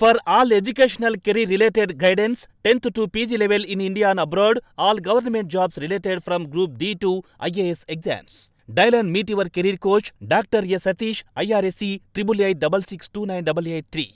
For all educational career related guidance tenth to PG level in India and abroad all government jobs related from group D to IAS exams. Dial and meet your career coach doctor A Satish IRSC triple I double six two nine double eight three.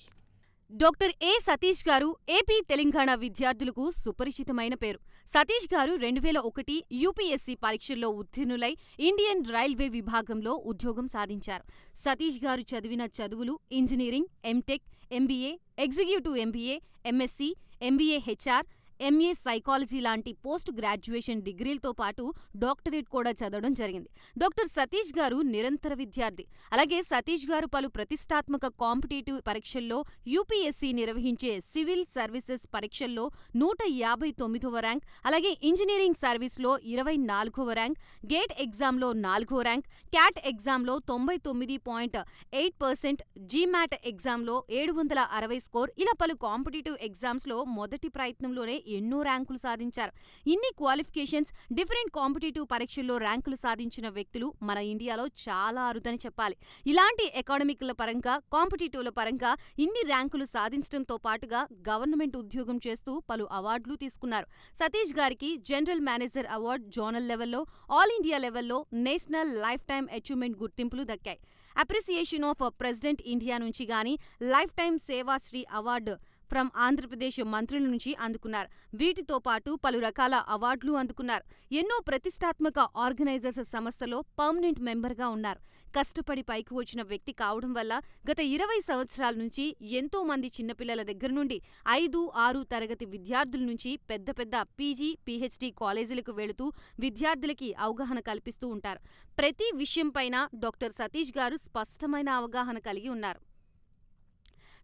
Doctor A Satish garu AP Telangana విద్యార్థులకు సుపరిచితమైన పేరు. సతీష్ గారు రెండు వేల ఒకటి UPSC పరీక్షల్లో ఉత్తీర్ణులై Indian railway విభాగంలో ఉద్యోగం సాధించారు. సతీష్ గారు చదివిన చదువులు engineering MTech MBA executive MBA MSc MBA HR MA psychology లాంటి పోస్ట్ గ్రాడ్యుయేషన్ డిగ్రీలతో పాటు డాక్టరేట్ కూడా చదవడం జరిగింది. డాక్టర్ సతీష్ గారు నిరంతర విద్యార్థి. అలాగే సతీష్ గారు పలు ప్రతిష్టాత్మక కాంపిటేటివ్ పరీక్షల్లో యూపీఎస్సీ నిర్వహించే సివిల్ సర్వీసెస్ పరీక్షల్లో నూట యాభై తొమ్మిదవ ర్యాంక్ అలాగే ఇంజనీరింగ్ సర్వీస్లో ఇరవై నాలుగవ ర్యాంక్ గేట్ ఎగ్జామ్లో నాలుగో ర్యాంక్ క్యాట్ ఎగ్జామ్లో తొంభై తొమ్మిది పాయింట్ ఎయిట్ పర్సెంట్ జీమాట్ ఎగ్జామ్లో ఏడు వందల అరవై స్కోర్ ఇలా పలు కాంపిటేటివ్ ఎగ్జామ్స్లో మొదటి ప్రయత్నంలోనే ఎన్నో ర్యాంకులు సాధించారు. ఇన్ని క్వాలిఫికేషన్స్ డిఫరెంట్ కాంపిటేటివ్ పరీక్షల్లో ర్యాంకులు సాధించిన వ్యక్తులు మన ఇండియాలో చాలా అరుదని చెప్పాలి. ఇలాంటి ఎకాడమిక్ల పరంగా కాంపిటేటివ్ల పరంగా ఇన్ని ర్యాంకులు సాధించడంతో పాటుగా గవర్నమెంట్ ఉద్యోగం చేస్తూ పలు అవార్డులు తీసుకున్నారు. సతీష్ గారికి జనరల్ మేనేజర్ అవార్డు జోనల్ లెవెల్లో ఆల్ ఇండియా లెవెల్లో నేషనల్ లైఫ్ టైం అచీవ్మెంట్ గుర్తింపులు దక్కాయి. అప్రిసియేషన్ ఆఫ్ ప్రెసిడెంట్ ఇండియా నుంచి గాని lifetime Sevashri award from Andhra Pradesh మంత్రుల నుంచి అందుకున్నారు. వీటితో పాటు పలు రకాల అవార్డులు అందుకున్నారు. ఎన్నో ప్రతిష్టాత్మక ఆర్గనైజర్స్ సంస్థలో పర్మనెంట్ మెంబర్గా ఉన్నారు. కష్టపడి పైకి వచ్చిన వ్యక్తి కావడం వల్ల గత ఇరవై సంవత్సరాల నుంచి ఎంతో మంది చిన్నపిల్లల దగ్గర నుండి ఐదు ఆరు తరగతి విద్యార్థుల నుంచి పెద్ద పెద్ద పీజీ పీహెచ్డీ కాలేజీలకు వెళుతూ విద్యార్థులకి అవగాహన కల్పిస్తూ ఉంటారు. ప్రతి విషయంపైన డాక్టర్ సతీష్ గారు స్పష్టమైన అవగాహన కలిగి ఉన్నారు.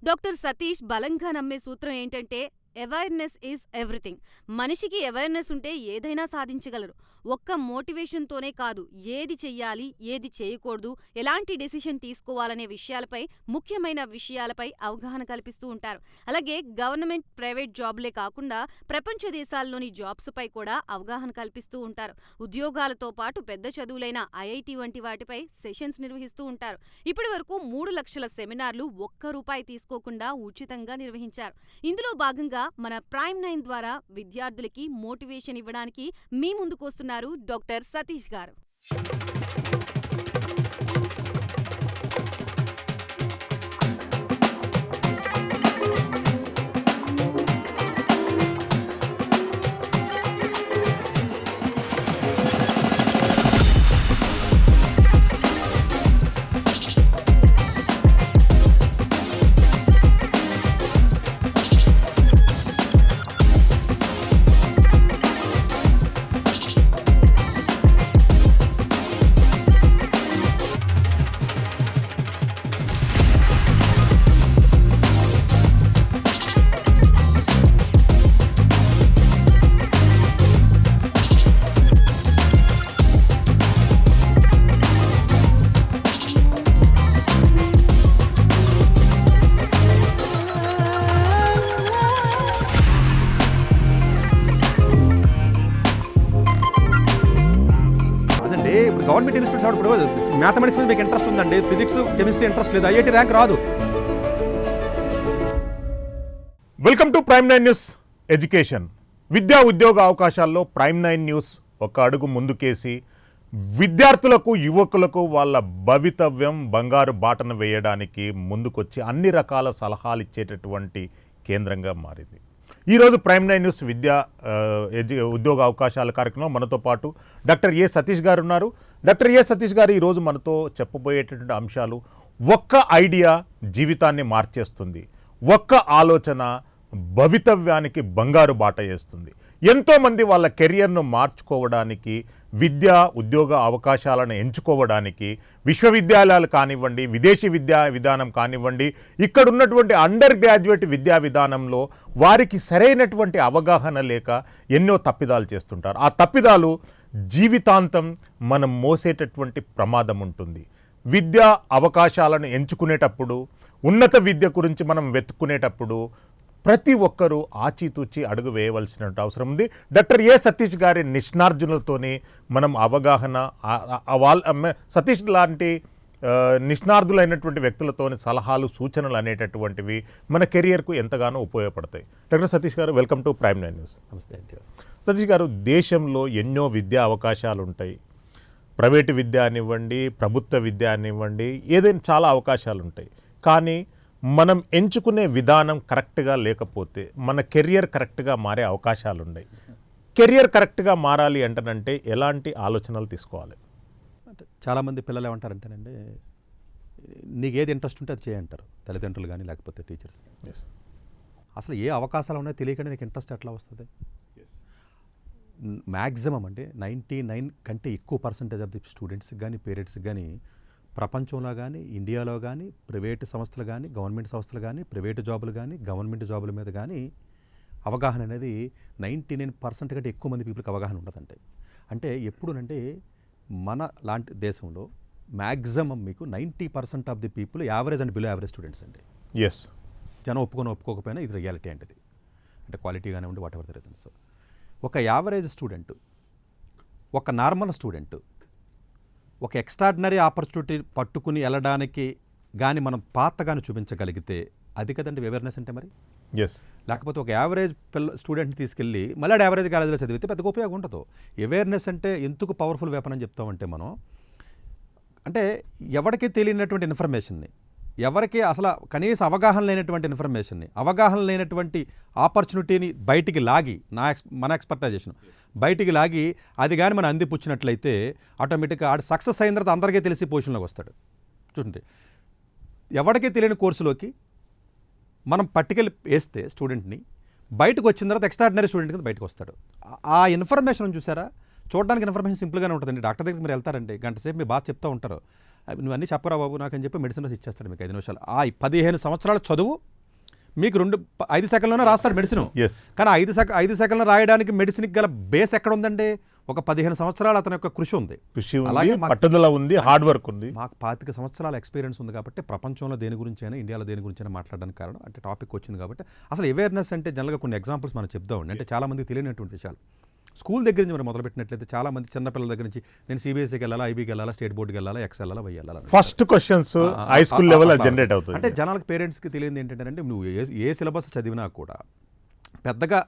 డాక్టర్ సతీష్ బలంగా నమ్మే సూత్రం ఏంటంటే అవేర్నెస్ ఈజ్ ఎవ్రీథింగ్. మనిషికి అవేర్నెస్ ఉంటే ఏదైనా సాధించగలరు. ఒక్క మోటివేషన్తోనే కాదు ఏది చెయ్యాలి ఏది చేయకూడదు ఎలాంటి డెసిషన్ తీసుకోవాలనే విషయాలపై ముఖ్యమైన విషయాలపై అవగాహన కల్పిస్తూ ఉంటారు. అలాగే గవర్నమెంట్ ప్రైవేట్ జాబ్లే కాకుండా ప్రపంచ దేశాల్లోని జాబ్స్పై కూడా అవగాహన కల్పిస్తూ ఉంటారు. ఉద్యోగాలతో పాటు పెద్ద చదువులైన ఐఐటి వంటి వాటిపై సెషన్స్ నిర్వహిస్తూ ఉంటారు. ఇప్పటి వరకు మూడు లక్షల సెమినార్లు ఒక్క రూపాయి తీసుకోకుండా ఉచితంగా నిర్వహించారు. ఇందులో భాగంగా మన ప్రైమ్ నైన్ ద్వారా విద్యార్థులకి మోటివేషన్ ఇవ్వడానికి మీ ముందుకొస్తున్నారు డాక్టర్ సతీష్ గారు. మ్యాథమెటిక్స్ మీద మీకు ఇంట్రెస్ట్ ఉందండి ఫిజిక్స్ కెమిస్ట్రీ ఇంట్రెస్ట్ లేదు ఐఐటి ర్యాంక్ రాదు. Welcome to Prime Nine News education. విద్యా ఉద్యోగ అవకాశాల్లో ప్రైమ్ నైన్ న్యూస్ ఒక అడుగు ముందుకేసి విద్యార్థులకు యువకులకు వాళ్ళ భవితవ్యం బంగారు బాటను వేయడానికి ముందుకొచ్చి అన్ని రకాల సలహాలు ఇచ్చేటటువంటి కేంద్రంగా మారింది. ఈరోజు ప్రైమ్ నైన్ న్యూస్ విద్యా ఉద్యోగ అవకాశాల కార్యక్రమం మనతో పాటు డాక్టర్ ఏ సతీష్ గారు ఉన్నారు. డాక్టర్ ఏ సతీష్ గారు ఈరోజు మనతో చెప్పబోయేటటువంటి అంశాలు ఒక్క ఐడియా జీవితాన్ని మార్చేస్తుంది. ఒక్క ఆలోచన భవితవ్యానికి బంగారు బాట వేస్తుంది. ఎంతోమంది వాళ్ళ కెరియర్ను మార్చుకోవడానికి విద్య ఉద్యోగ అవకాశాలను ఎంచుకోవడానికి విశ్వవిద్యాలయాలు కానివ్వండి విదేశీ విద్యా విధానం కానివ్వండి ఇక్కడ ఉన్నటువంటి అండర్ గ్రాడ్యుయేట్ విద్యా విధానంలో వారికి సరైనటువంటి అవగాహన లేక ఎన్నో తప్పిదాలు చేస్తుంటారు. ఆ తప్పిదాలు జీవితాంతం మనం మోసేటటువంటి ప్రమాదం ఉంటుంది. విద్యా అవకాశాలను ఎంచుకునేటప్పుడు ఉన్నత విద్య గురించి మనం వెతుక్కునేటప్పుడు ప్రతి ఒక్కరూ ఆచితూచి అడుగు వేయవలసిన అవసరం ఉంది. డాక్టర్ ఏ సతీష్ గారి నిష్ణార్జునులతోని మనం అవగాహన వాళ్ళ సతీష్ లాంటి నిష్ణార్థులైనటువంటి వ్యక్తులతోని సలహాలు సూచనలు అనేటటువంటివి మన కెరియర్కు ఎంతగానో ఉపయోగపడతాయి. Doctor Satish garu welcome to Prime Nine News. నమస్తే అండి. సతీష్ గారు దేశంలో ఎన్నో విద్యా అవకాశాలు ఉంటాయి ప్రైవేటు విద్య అనివ్వండి ప్రభుత్వ విద్య అనివ్వండి ఏదైనా చాలా అవకాశాలు ఉంటాయి కానీ మనం ఎంచుకునే విధానం కరెక్ట్గా లేకపోతే మన కెరియర్ కరెక్ట్గా మారే అవకాశాలు ఉన్నాయి కెరియర్ కరెక్ట్గా మారాలి అంటనంటే ఎలాంటి ఆలోచనలు తీసుకోవాలి? అంటే చాలామంది పిల్లలు ఏమంటారంటేనండి నీకు ఏది ఇంట్రెస్ట్ ఉంటే అది చేయంటారు తల్లిదండ్రులు కానీ లేకపోతే టీచర్స్. ఎస్ అసలు ఏ అవకాశాలు ఉన్నాయో తెలియకుండా నీకు ఇంట్రెస్ట్ ఎట్లా వస్తుంది? మ్యాక్సిమం అంటే నైంటీ నైన్ కంటే ఎక్కువ పర్సంటేజ్ ఆఫ్ ది స్టూడెంట్స్కి కానీ పేరెంట్స్కి కానీ ప్రపంచంలో కానీ ఇండియాలో కానీ ప్రైవేటు సంస్థలు కానీ గవర్నమెంట్ సంస్థలు కానీ ప్రైవేటు జాబులు కానీ గవర్నమెంట్ జాబుల మీద కానీ అవగాహన అనేది నైంటీ నైన్ పర్సెంట్ కంటే ఎక్కువ మంది పీపుల్కి అవగాహన ఉండదంటే. అంటే ఎప్పుడునంటే మన లాంటి దేశంలో మ్యాక్సిమం మీకు ninety percent of the people average and below average students అండి. ఎస్ జనం ఒప్పుకొని ఒప్పుకోకపోయినా ఇది రియాలిటీ అంటే అంటే క్వాలిటీ కానివ్వండి వాట్ ఎవర్ ద రీజన్స్. ఒక యావరేజ్ స్టూడెంట్ ఒక నార్మల్ స్టూడెంట్ ఒక ఎక్స్ట్రాడినరీ ఆపర్చునిటీ పట్టుకుని వెళ్ళడానికి కానీ మనం పాత కానీ చూపించగలిగితే అది కదండి అవేర్నెస్ అంటే మరి? ఎస్ లేకపోతే ఒక యావరేజ్ పిల్ల స్టూడెంట్ని తీసుకెళ్ళి మళ్ళీ యావరేజ్ కాలేజీలో చదివితే పెద్దగా ఉపయోగం ఉండదు. అవేర్నెస్ అంటే ఎందుకు పవర్ఫుల్ వెపన్ అని చెప్తామంటే మనం అంటే ఎవరికి తెలియనటువంటి ఇన్ఫర్మేషన్ని ఎవరికి అసలు కనీస అవగాహన లేనటువంటి ఇన్ఫర్మేషన్ని అవగాహన లేనటువంటి ఆపర్చునిటీని బయటికి లాగి నా ఎక్స్ మన ఎక్స్పర్టైజేషన్ బయటికి లాగి అది కానీ మనం అందిపుచ్చినట్లయితే ఆటోమేటిక్గా ఆడు సక్సెస్ అయిన తర్వాత అందరికీ తెలిసి పొజిషన్లోకి వస్తాడు. చూడండి ఎవరికీ తెలియని కోర్సులోకి మనం పట్టుకెళ్ళి వేస్తే స్టూడెంట్ని బయటకు వచ్చిన తర్వాత ఎక్స్ట్రాడినరీ స్టూడెంట్ కింద బయటకు వస్తాడు. ఆ- ఇన్ఫర్మేషన్ చూసారా? చూడడానికి ఇన్ఫర్మేషన్ సింపుల్గానే ఉంటుందండి. డాక్టర్ దగ్గరికి మీరు వెళ్తారండి గంట సేపు మీ బాగా చెప్తూ ఉంటారు. అవి నువ్వు అన్నీ చెప్పరా బాబు నాకు అని చెప్పి మెడిసిన్ రాసి ఇచ్చేస్తాడు మీకు ఐదు నిమిషాలు. ఆ పదిహేను సంవత్సరాల చదువు మీకు రెండు ఐదు సెకండ్లోనే రాస్తాడు మెడిసిన్ ఎస్ కానీ ఐదు సెక ఐదు సెకండ్లు రాయడానికి మెడిసిన్కి గల బేస్ ఎక్కడ ఉందండి ఒక పదిహేను సంవత్సరాలు అతని యొక్క కృషి ఉంది. కృషి ఉంది అలాగే పట్టుదల ఉంది హార్డ్ వర్క్ ఉంది. మాకు పాతిక సంవత్సరాల ఎక్స్పీరియన్స్ ఉంది కాబట్టి ప్రపంచంలో దేని గురించి అయినా ఇండియాలో దేని గురించి అయినా మాట్లాడడానికి కారణం అంటే టాపిక్ వచ్చింది కాబట్టి అసలు అవేర్నెస్ అంటే జనరల్గా కొన్ని ఎగ్జాంపుల్స్ మనం చెప్దామండి. అంటే చాలా మంది తెలియనటువంటి విషయాలు. స్కూల్ దగ్గర నుంచి మనం మొదలుపెట్టినట్లయితే చాలా మంది చిన్నపిల్లల దగ్గర నుంచి నేను సిబిఎస్ఈకి వెళ్ళాలా ఐబీకి వెళ్ళాలా స్టేట్ బోర్డుకి వెళ్ళాలా ఎక్స్ వెళ్ళాలా వై వెళ్ళాలా? First questions high school level generate అంటే అవుతుంది. జనాలకు పేరెంట్స్కి తెలియదు ఏంటంటే నువ్వు ఏ ఏ సిలబస్ చదివినా కూడా పెద్దగా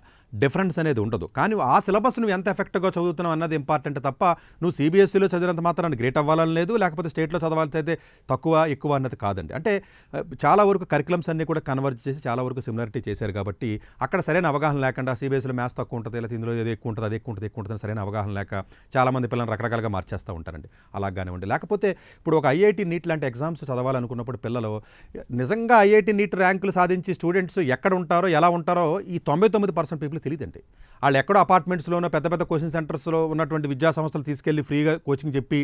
డిఫరెన్స్ అనేది ఉండదు. కానీ ఆ సిలబస్ నువ్వు ఎంత ఎఫెక్ట్గా చదువుతున్నావు అన్నది ఇంపార్టెంట్ తప్ప నువ్వు సిబిఎస్ఈలో చదివినంత మాత్రాన్ని గ్రేట్ అవ్వాలని లేదు లేకపోతే స్టేట్లో చదవాల్సి అయితే తక్కువ ఎక్కువ అన్నది కాదండి. అంటే చాలా వరకు కరికులమ్స్ అన్నీ కూడా కన్వర్జ్ చేసి చాలా వరకు సిమిలారిటీ చేశారు కాబట్టి అక్కడ సరైన అవగాహన లేకుండా సిబిఎస్ఈలో మ్యాథ్స్ తక్కువ ఉంటుంది లేదా ఇందులో ఏదో ఎక్కువ ఉంటుంది అది ఎక్కువ ఉంటుంది ఎక్కువ ఉంటుంది సరైన అవగాహన లేక చాలామంది పిల్లలు రకరకాలుగా మార్చేస్తూ ఉంటారండి. అలాగానే ఉండి. లేకపోతే ఇప్పుడు ఒక ఐఐటి నీట్ లాంటి ఎగ్జామ్స్ చదవాలనుకున్నప్పుడు పిల్లలు నిజంగా ఐఐటి నీట్ ర్యాంకులు సాధించి స్టూడెంట్స్ ఎక్కడ ఉంటారో ఎలా ఉంటారో ఈ తొంభై తొమ్మిది పర్సెంట్ పీపుల్ తెలియదండి వాళ్ళు ఎక్కడో అపార్ట్మెంట్స్లోనో పెద్ద పెద్ద కోచింగ్ సెంటర్స్లో ఉన్నటువంటి విద్యా సంస్థలు తీసుకెళ్ళి ఫ్రీగా కోచింగ్ చెప్పి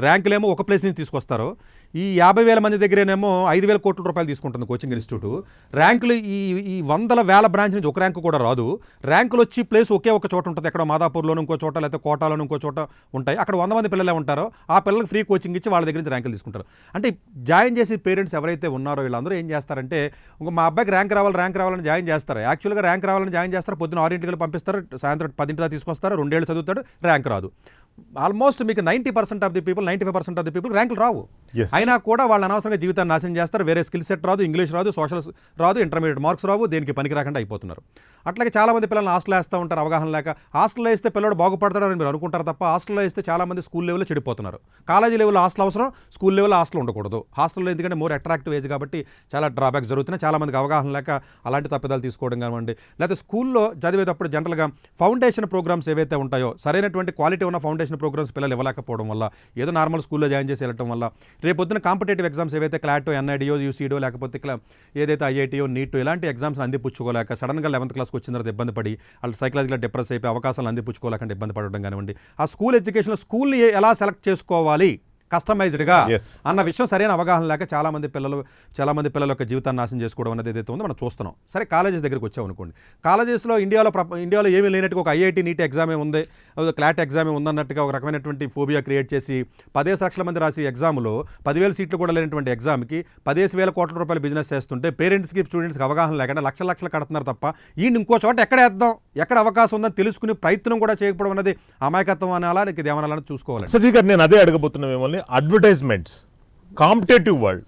ర్యాంకులేమో ఒక ప్లేస్ నుంచి తీసుకొస్తారు. ఈ యాభై వేల మంది దగ్గరేనేమో ఐదు వేల కోట్ల రూపాయలు తీసుకుంటుంది కోచింగ్ ఇన్స్టిట్యూట్. ర్యాంకులు ఈ ఈ వందల వేల బ్రాంచ్ నుంచి ఒక ర్యాంకు కూడా రాదు. ర్యాంకులు వచ్చి ప్లేస్ ఒకే ఒక చోట ఉంటుంది. ఎక్కడో మాదాపూర్లోనూ ఇంకో చోట లేకపోతే కోటాలోనూ ఇంకో చోట ఉంటాయి. అక్కడ వంద మంది పిల్లలే ఉంటారో ఆ పిల్లలకు ఫ్రీ కోచింగ్ ఇచ్చి వాళ్ళ దగ్గర నుంచి ర్యాంకులు తీసుకుంటారు. అంటే జాయిన్ చేసి పేరెంట్స్ ఎవరైతే ఉన్నారో వీళ్ళందరూ ఏం చేస్తారంటే ఇంకా మా అబ్బాయికి ర్యాంక్ రావాలి ర్యాంక్ రావాలని జాయిన్ చేస్తారు. యాక్చువల్గా ర్యాంక్ రావాలని జాయిన్ చేస్తారు. పొద్దున ఆరింటికి పంపిస్తారు. సాయంత్రం పదింటిదా తీసుకొస్తారు. రెండేళ్ళు చదువుతాడు. ర్యాంక్ రాదు. ఆల్మోస్ట్ మీకు ninety percent of the people ninety five percent of the people ర్యాంకులు రావు. అయినా కూడా వాళ్ళు అనవసరంగా జీవితాన్ని నాశనం చేస్తారు. వేరే స్కిల్ సెట్ రాదు ఇంగ్లీష్ రాదు సోషల్ రాదు ఇంటర్మీడియట్ మార్క్స్ రావు దేనికి పనికి రాకుండా అయిపోతున్నారు. అట్లాగే చాలామంది పిల్లల్ని హాస్టల్ వేస్తూ ఉంటారు అవగాహన లేక. హాస్టల్లో వేస్తే పిల్లడు బాగుపడతాడని మీరు అనుకుంటారు తప్ప హాస్టల్లో వేస్తే చాలామంది స్కూల్ లెవెల్లో చెడిపోతున్నారు. కాలేజీ లెవెల్లో హాస్టల్ అవసరం స్కూల్ లెవెల్లో హాస్టల్ ఉండకూడదు. హాస్టల్లో ఎందుకంటే మోర్ అట్రాక్టివ్ ఏజ్ కాబట్టి చాలా డ్రాబ్యాక్స్ జరుగుతున్నాయి. చాలామందికి అవగాహన లేక అలాంటి తప్పిదాలు తీసుకోవడం కానివ్వండి లేకపోతే స్కూల్లో చదివేటప్పుడు జనరల్గా ఫౌండేషన్ ప్రోగ్రామ్స్ ఏవైతే ఉంటాయో సరైనటువంటి క్వాలిటీ ఉన్న ఫౌండేషన్ ప్రోగ్రామ్స్ పిల్లలు ఇవ్వలేకపోవడం వల్ల ఏదో నార్మల్ స్కూల్లో జాయిన్ చేసి వెళ్ళటం వల్ల రేపు పొద్దున కాంపిటేటివ్ ఎగ్జామ్స్ ఏవైతే క్లాటో ఎన్ఐడియో యూసీడో లేకపోతే ఏదైతే ఐఐటీయో నీట్ ఇలాంటి ఎగ్జామ్స్ అందిపుచ్చుకోలేక సడన్గా లెవెంత్ క్లాస్కి వచ్చిన తర్వాత ఇబ్బంది పడి వాళ్ళు సైకలాజికల్ డిప్రెస్ అయిపోయి అవకాశాలు అందిపుచ్చుకోలేకుండా ఇబ్బంది పడడం కానివ్వండి. ఆ స్కూల్ ఎడ్యుకేషన్లో స్కూల్ని ఎలా సెలెక్ట్ చేసుకోవాలి? కస్టమైజ్డ్గా. అన్న విషయం సరైన అవగాహన లేక చాలా మంది పిల్లలు చాలా మంది పిల్లల యొక్క జీవితాన్ని నాశనం చేసుకోవడం అనేది ఏదైతే ఉందో మనం చూస్తున్నాం. సరే కాలేజెస్ దగ్గరికి వచ్చాం అనుకోండి. కాలేజెస్లో ఇండియాలో ఇండియాలో ఏమీ లేనట్టుగా ఒక ఐఐటి నీట్ ఎగ్జామే ఉంది క్లాట్ ఎగ్జామే ఉందన్నట్టుగా ఒక రకమైనటువంటి ఫోబియా క్రియేట్ చేసి పదేసి లక్షల మంది రాసి ఎగ్జామ్లో పదివేల సీట్లు కూడా లేనటువంటి ఎగ్జామ్కి పదేసి వేల కోట్ల రూపాయలు బిజినెస్ చేస్తుంటే పేరెంట్స్కి స్టూడెంట్స్కి అవగాహన లేకుండా లక్షల లక్షలు కడుతున్నారు తప్ప ఈ ఇంకో చోట ఎక్కడ వేద్దాం? ఎక్కడ అవకాశం ఉందని తెలుసుకుని ప్రయత్నం కూడా చేయకపోవడం అనేది అమాయకత్వం అనాలా నీకు ఇది ఏమనాలని చూసుకోవాలి సతీష్ గారు నేను అదే అడగబోతున్నా మిమ్మల్ని అడ్వర్టైజ్మెంట్స్ కాంపిటేటివ్ వరల్డ్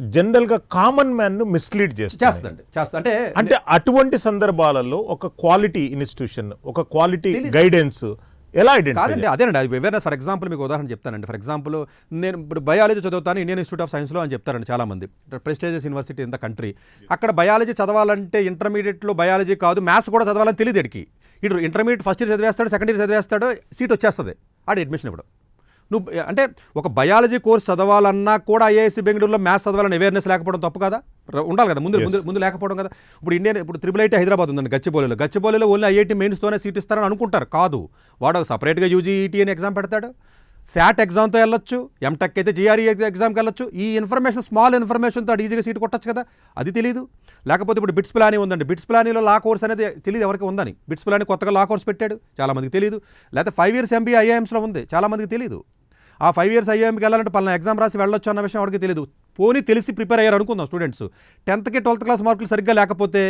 జనరల్గా కామన్ మ్యాన్ను మిస్లీడ్ చేస్తుంది చేస్తా అంటే అంటే అటువంటి సందర్భాలలో ఒక క్వాలిటీ ఇన్స్టిట్యూషన్ ఒక క్వాలిటీ గైడెన్స్ ఎలా కాదండి అదేనండి అది అవేర్నెస్ ఫర్ ఎగ్జాంపుల్ మీకు ఉదాహరణ చెప్తానండి. ఫర్ ఎగ్జాంపుల్ నేను ఇప్పుడు బయాలజీ చదువుతాను ఇండియన్ ఇన్స్టిట్యూట్ ఆఫ్ సైన్స్లో అని చెప్తారండి చాలా మంది prestigious university in the country అక్కడ బయాలజీ చదవాలంటే ఇంటర్మీడియట్లో బయాలజీ కాదు మ్యాథ్స్ కూడా చదవాలని తెలియదు ఇడికి ఇటు ఇంటర్మీడియట్ ఫస్ట్ ఇయర్ చదివేస్తాడు సెకండ్ ఇయర్ చదివేస్తాడు సీట్ వచ్చేస్తుంది. ఆడ అడ్మిషన్ ఇప్పుడు నువ్వు అంటే ఒక బయాలజీ కోర్స్ చదవాలన్నా కూడా ఐఐఎస్సి బెంగళూరులో మ్యాథ్స్ చదవాలని అవేర్నెస్ లేకపోవడం తప్పు కదా? ఉండాలి కదా ముందు ముందు ముందు లేకపోవడం కదా? ఇప్పుడు ఇండియన్ ఇప్పుడు త్రిబుల్ ఐటీ హైదరాబాద్ ఉందండి గచ్చిబౌలిలో. గచ్చిబౌలిలో ఓన్లీ ఐఐటీ మెయిన్స్తోనే సీట్ ఇస్తారని అనుకుంటారు కాదు. వాడు సపరేట్గా యూజీఈటీ అని ఎగ్జామ్ పెడతాడు. శాట్ ఎగ్జామ్తో వెళ్ళొచ్చు ఎంటెక్ అయితే జిఆర్ఈ ఎగ్జామ్కి వెళ్ళొచ్చు. ఈ ఇన్ఫర్మేషన్ స్మాల్ ఇన్ఫర్మేషన్తో ఈజీగా సీట్ కొట్టచ్చు కదా? అది తెలియదు లేకపోతే ఇప్పుడు బిట్స్ ప్లానీ ఉందండి. బిట్స్ ప్లానీలో లా కోర్స్ అనేది తెలియదు ఎవరికి ఉందని. బిట్స్ ప్లానీ కొత్తగా లా కోర్స్ పెట్టాడు చాలా మందికి తెలియదు లేకపోతే ఫైవ్ ఇయర్స్ ఎంబీ ఐఐఎమ్స్లో ఉంది చాలా మందికి తెలియదు ఆ ఫైవ్ ఇయర్స్ ఐఐఎంకి వెళ్ళాలంటే పలానా ఎగ్జామ్ రాసి వెళ్ళొచ్చు అన్న విషయం ఎవరికి తెలియదు పోనీ తెలిసి ప్రిపేర్ అయ్యారు అనుకుందాం స్టూడెంట్స్ టెన్త్కి ట్వెల్త్ క్లాస్ మార్కులు సరిగ్గా లేకపోతే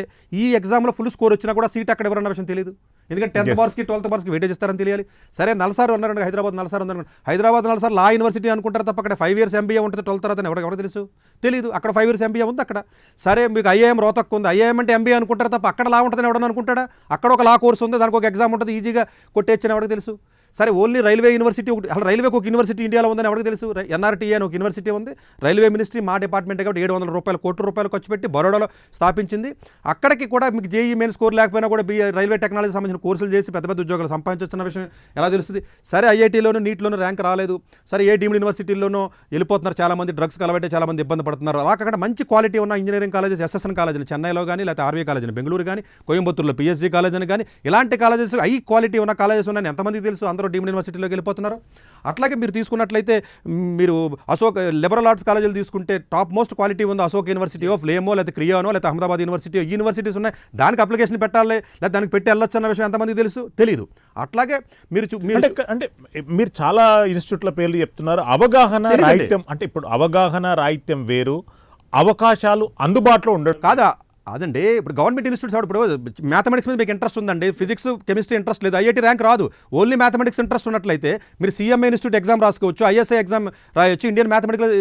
ఈ ఎగ్జామ్లో ఫుల్ స్కోర్ వచ్చినా కూడా సీట్ అక్కడ ఎవరన్న విషయం తెలియదు ఎందుకంటే టెన్త్. మార్క్స్కి ట్వెల్త్ మార్క్స్కి వెయిటేజ్ ఇస్తారని తెలియాలి. సరే నల్సార్ ఉన్నారండి హైదరాబాద్ నల్సార్ ఉన్నారు హైదరాబాద్ నల్సార్ లా యూనివర్సిటీ అనుకుంటారు తప్ప అక్కడ ఫైవ్ ఇయర్స్ ఎంబీఏ ఉంటుంది ట్వెల్త్ తర్వాత ఎవరికి ఎవరు తెలుసు? తెలియదు అక్కడ ఫైవ్ ఇయర్స్ ఎంబీఏ ఉంది అక్కడ. సరే మీకు ఐఐఎం రోతక్ ఉంది. ఐఐఎం అంటే ఎంబీఏ అనుకుంటారు తప్ప అక్కడ లా ఉంటుందని ఎవడని అనుకుంటాడా? అక్కడ ఒక లా కోర్స్ ఉంది దానికి ఒక ఎగ్జామ్ ఉంటుంది ఈజీగా కొట్టేచ్చని ఎవరికి తెలుసు? సరే ఓన్లీ రైల్వే యూనివర్సిటీ ఒకటి అసలు రైల్వేకి ఒక యూనివర్సిటీ ఇండియాలో ఉందని ఎవరికి తెలుసు? ఎన్ఆర్టీఏ అని ఒక యూనివర్సిటీ ఉంది. రైల్వే మినిస్ట్రీ మా డిపార్ట్మెంట్ కాబట్టి ఏడు వందల రూపాయలు కోట్ల రూపాయలు ఖర్చు పెట్టి బరోడాలో స్థాపించింది. అక్కడికి కూడా మీకు జేఈ మెయిన్ స్కోర్ లేకపోయినా కూడా బి రైల్వే టెక్నాలజీ సంబంధించిన కోర్సులు చేసి పెద్ద పెద్ద ఉద్యోగాలు సంపాదించొచ్చిన విషయం ఎలా తెలుస్తుంది? సరే ఐఐటీలోనూ నీట్లోనూ ర్యాంక్ రాలేదు. సరే ఏ డీమ్డ్ యూనివర్సిటీల్లోనూ వెళ్ళిపోతున్నారు చాలామంది డ్రగ్స్ కలబట్టే చాలా మంది ఇబ్బంది పడుతున్నారు. అలా అక్కడ మంచి క్వాలిటీ ఉన్న ఇంజనీరింగ్ కాలేజెస్ ఎస్ఎస్ఎన్ కాలేజీలు చెన్నైలో కానీ లేకపోతే ఆర్వీ కాలేజ్ అని బెంగళూరు కానీ కోయంబత్తూరులో పిఎస్సీ కాలేజ్ అని కానీ ఇలాంటి కాలేజెస్ హై క్వాలిటీ ఉన్న కాలేజెస్ ఉన్నాయని ఎంతమందికి తెలుసు? అందరూ డీమ్డ్ యూనివర్సిటీలోకి వెళ్ళిపోతున్నారు. అట్లాగే మీరు తీసుకున్నట్లయితే మీరు అశోక్ లిబరల్ ఆర్ట్స్ కాలేజీలు తీసుకుంటే టాప్ మోస్ట్ క్వాలిటీ ఉంది అశోక్ యూనివర్సిటీ ఆఫ్ లేమో లేకపోతే క్రియానో లేకపోతే అహ్మదాబాద్ యూనివర్సిటీ యూనివర్సిటీస్ ఉన్నాయి. దానికి అప్లికేషన్ పెట్టాలి లేదా దానికి పెట్టి వెళ్ళొచ్చు అన్న విషయం ఎంతమందికి తెలుసు? తెలియదు అట్లాగే మీరు అంటే అంటే మీరు చాలా ఇన్స్టిట్యూట్ల పేర్లు చెప్తున్నారు. అవగాహన. రాహిత్యం అంటే ఇప్పుడు అవగాహన రాహిత్యం వేరు. అవకాశాలు అందుబాటులో ఉండడం కాదా? అదండి ఇప్పుడు గవర్నమెంట్ ఇన్స్టిట్యూట్స్ ఇప్పుడు మ్యాథమెటిక్స్ మీద మీకు ఇంట్రెస్ట్ ఉందండి ఫిజిక్స్ కెమిస్ట్రీ ఇంట్రెస్ట్ లేదు ఐఐటి ర్యాంక్ రాదు ఓన్లీ మ్యాథమెటిక్స్ ఇంట్రెస్ట్ ఉన్నట్లయితే మీరు సీఎంఏ ఇన్స్టిట్యూట్ ఎగ్జామ్ రాసుకోవచ్చు ఐఎస్ఐ ఎగ్జామ్ రాయొచ్చు ఇండియన్ మ్యాథమెటికల్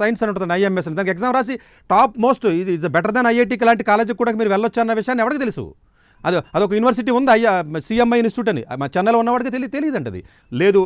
సైన్స్ అని ఉంటుంది ఐఎంఎస్ అని దానికి ఎగ్జామ్ రాసి టాప్ మోస్ట్ ఇది ఇస్ బెటర్ దాన్ ఐఐటీకి లాంటి కాలేజీకి కూడా మీరు వెళ్ళొచ్చు అన్న విషయాన్ని ఎవరికి తెలుసు? అది అదొక యూనివర్సిటీ ఉంది? అయ్యా సిఎంఐ ఇన్స్టిట్యూట్ అని. మా చెన్నైలో ఉన్నవాడికి తెలియ తెలియదండి అది లేదు